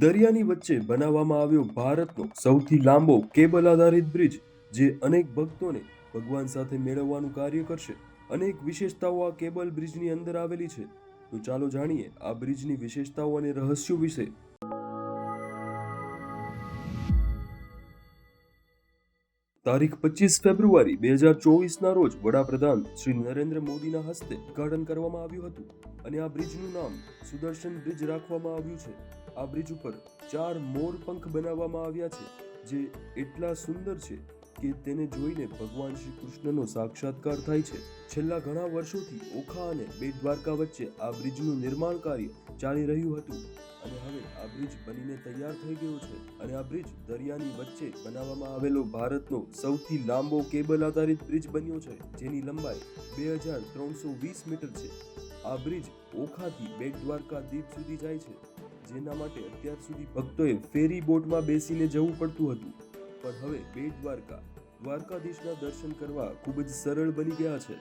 દરિયાની વચ્ચે બનાવવામાં આવ્યો ભારતનો સૌથી લાંબો કેબલ આધારિત બ્રિજ, જે અનેક ભક્તોને ભગવાન સાથે મેળવવાનું કાર્ય કરશે. અનેક વિશેષતાઓ આ કેબલ બ્રિજની અંદર આવેલી છે. તો ચાલો જાણીએ આ બ્રિજની વિશેષતાઓ અને રહસ્યો વિશે. તારીખ પચીસ ફેબ્રુઆરી બે હજાર ચોવીસના રોજ વડાપ્રધાન શ્રી નરેન્દ્ર મોદીના હસ્તે ઉદ્ઘાટન કરવામાં આવ્યું હતું. અને આ બ્રિજનું નામ સુદર્શન બ્રિજ રાખવામાં આવ્યું છે. આ બ્રિજ ઉપર ચાર મોર પંખ બનાવવામાં આવ્યા છે, જે એટલા સુંદર છે કે તેને જોઈને ભગવાન શ્રી કૃષ્ણનો સાક્ષાત્કાર થાય છે. છેલ્લા ઘણા વર્ષોથી ઓખા અને બેટ દ્વારકા વચ્ચે આ બ્રિજનું નિર્માણ કાર્ય ચાલી રહ્યું હતું અને હવે આ બ્રિજ બનીને તૈયાર થઈ ગયો છે અને આ બ્રિજ દરિયાની વચ્ચે બનાવવામાં આવેલો ભારતનો સૌથી લાંબો કેબલ આધારિત બ્રિજ બન્યો છે, જેની લંબાઈ બે હજાર ત્રણસો વીસ મીટર છે. આ બ્રિજ ઓખાથી બેટ દ્વારકા દ્વીપ સુધી જાય છે. જેના માટે અત્યાર સુધી ભક્તોએ ફેરી બોટમાં બેસીને જવું પડતું હતું. પણ હવે બેટ દ્વારકા, દ્વારકાધીશના દર્શન કરવા ખૂબ જ સરળ બની ગયા છે.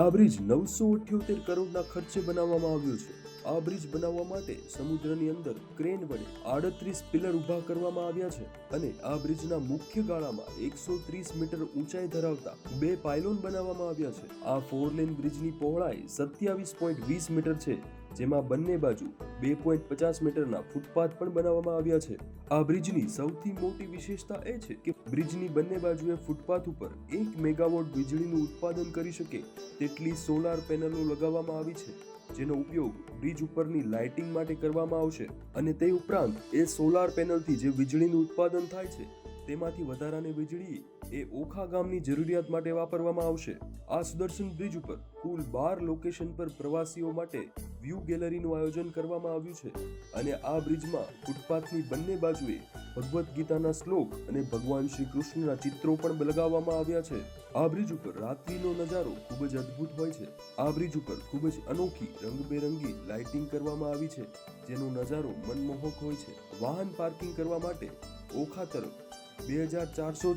આ બ્રિજ નવસો અઠ્યોતેર કરોડના ખર્ચે બનાવવામાં આવ્યો છે. આ બ્રિજ બનાવવા માટે સમુદ્રની અંદર ક્રેન વડે આડત્રીસ પિલર ઊભા કરવામાં આવ્યા છે અને આ બ્રિજના મુખ્ય ગાળામાં એકસો ત્રીસ મીટર ઊંચાઈ ધરાવતા બે પાયલોન બનાવવામાં આવ્યા છે. આ ફોર લેન બ્રિજની પહોળાઈ સત્યાવીસ પોઈન્ટ વીસ મીટર છે. જેમાં બંને બાજુ બે પોઈન્ટ પચાસ મીટરના ફૂટપાથ પણ બનાવવામાં આવ્યા છે. આ બ્રિજની સૌથી મોટી વિશેષતા એ છે કે બ્રિજની બંને બાજુએ ફૂટપાથ ઉપર એક મેગાવોટ વીજળીનું ઉત્પાદન કરી શકે તેટલી સોલાર પેનલો લગાવવામાં આવી છે, જેનો ઉપયોગ બ્રિજ ઉપરની લાઇટિંગ માટે કરવામાં આવશે. અને તે ઉપરાંત એ સોલાર પેનલથી જે વીજળીનું ઉત્પાદન થાય છે તેમાંથી વધારાની વીજળી એ ઓખા ગામની જરૂરિયાત માટે વાપરવામાં આવશે. આ સુદર્શન બ્રિજ ઉપર કુલ બાર લોકેશન પર પ્રવાસીઓ માટે વ્યૂ ગેલેરીનું આયોજન કરવામાં આવ્યું છે અને આ બ્રિજમાં ફૂટપાથની બંને બાજુએ ભગવદ્ ગીતાના શ્લોક અને ભગવાન શ્રી કૃષ્ણના ચિત્રો પણ લગાવવામાં આવ્યા છે. આ બ્રિજ ઉપર રાત્રિનો નજારો ખૂબ જ અદ્ભુત હોય છે. આ બ્રિજ ઉપર ખૂબ જ અનોખી રંગબેરંગી લાઇટિંગ કરવામાં આવી છે, જેનો નજારો મનમોહક હોય છે. વાહન પાર્કિંગ કરવા માટે ઓખા તરફ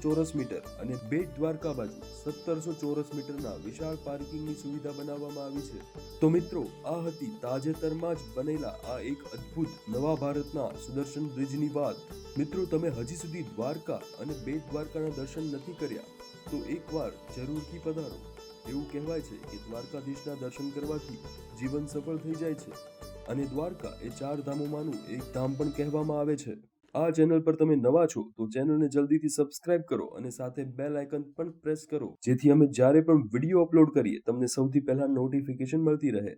ચોરસ મીટર અને બેટ દ્વારકા બાજુ સત્તરસો ચોરસ મીટરના વિશાળ પાર્કિંગની સુવિધા બનાવવામાં આવી છે. તો મિત્રો, આ હતી તાજેતરમાં જ બનેલા આ એક અદ્ભુત નવા ભારતના સુદર્શન બ્રિજની વાત. મિત્રો, તમે હજી સુધી દ્વારકા અને બેટ દ્વારકાના દર્શન નથી કર્યા, તો એકવાર જરૂરથી પધારો. એવું કહેવાય છે કે દ્વારકાધીશના દર્શન કરવાથી જીવન સફળ થઈ જાય છે. અને દ્વારકા એ ચાર ધામોમાંનું એક ધામ પણ કહેવામાં આવે છે. આ ચેનલ પર તમે નવા છો, તો ચેનલને જલ્દીથી સબસ્ક્રાઇબ કરો અને સાથે બેલ આઇકન પણ પ્રેસ કરો, જેથી અમે જ્યારે પણ વીડિયો અપલોડ કરીએ, તમને સૌથી પહેલા નોટિફિકેશન મળતી રહે.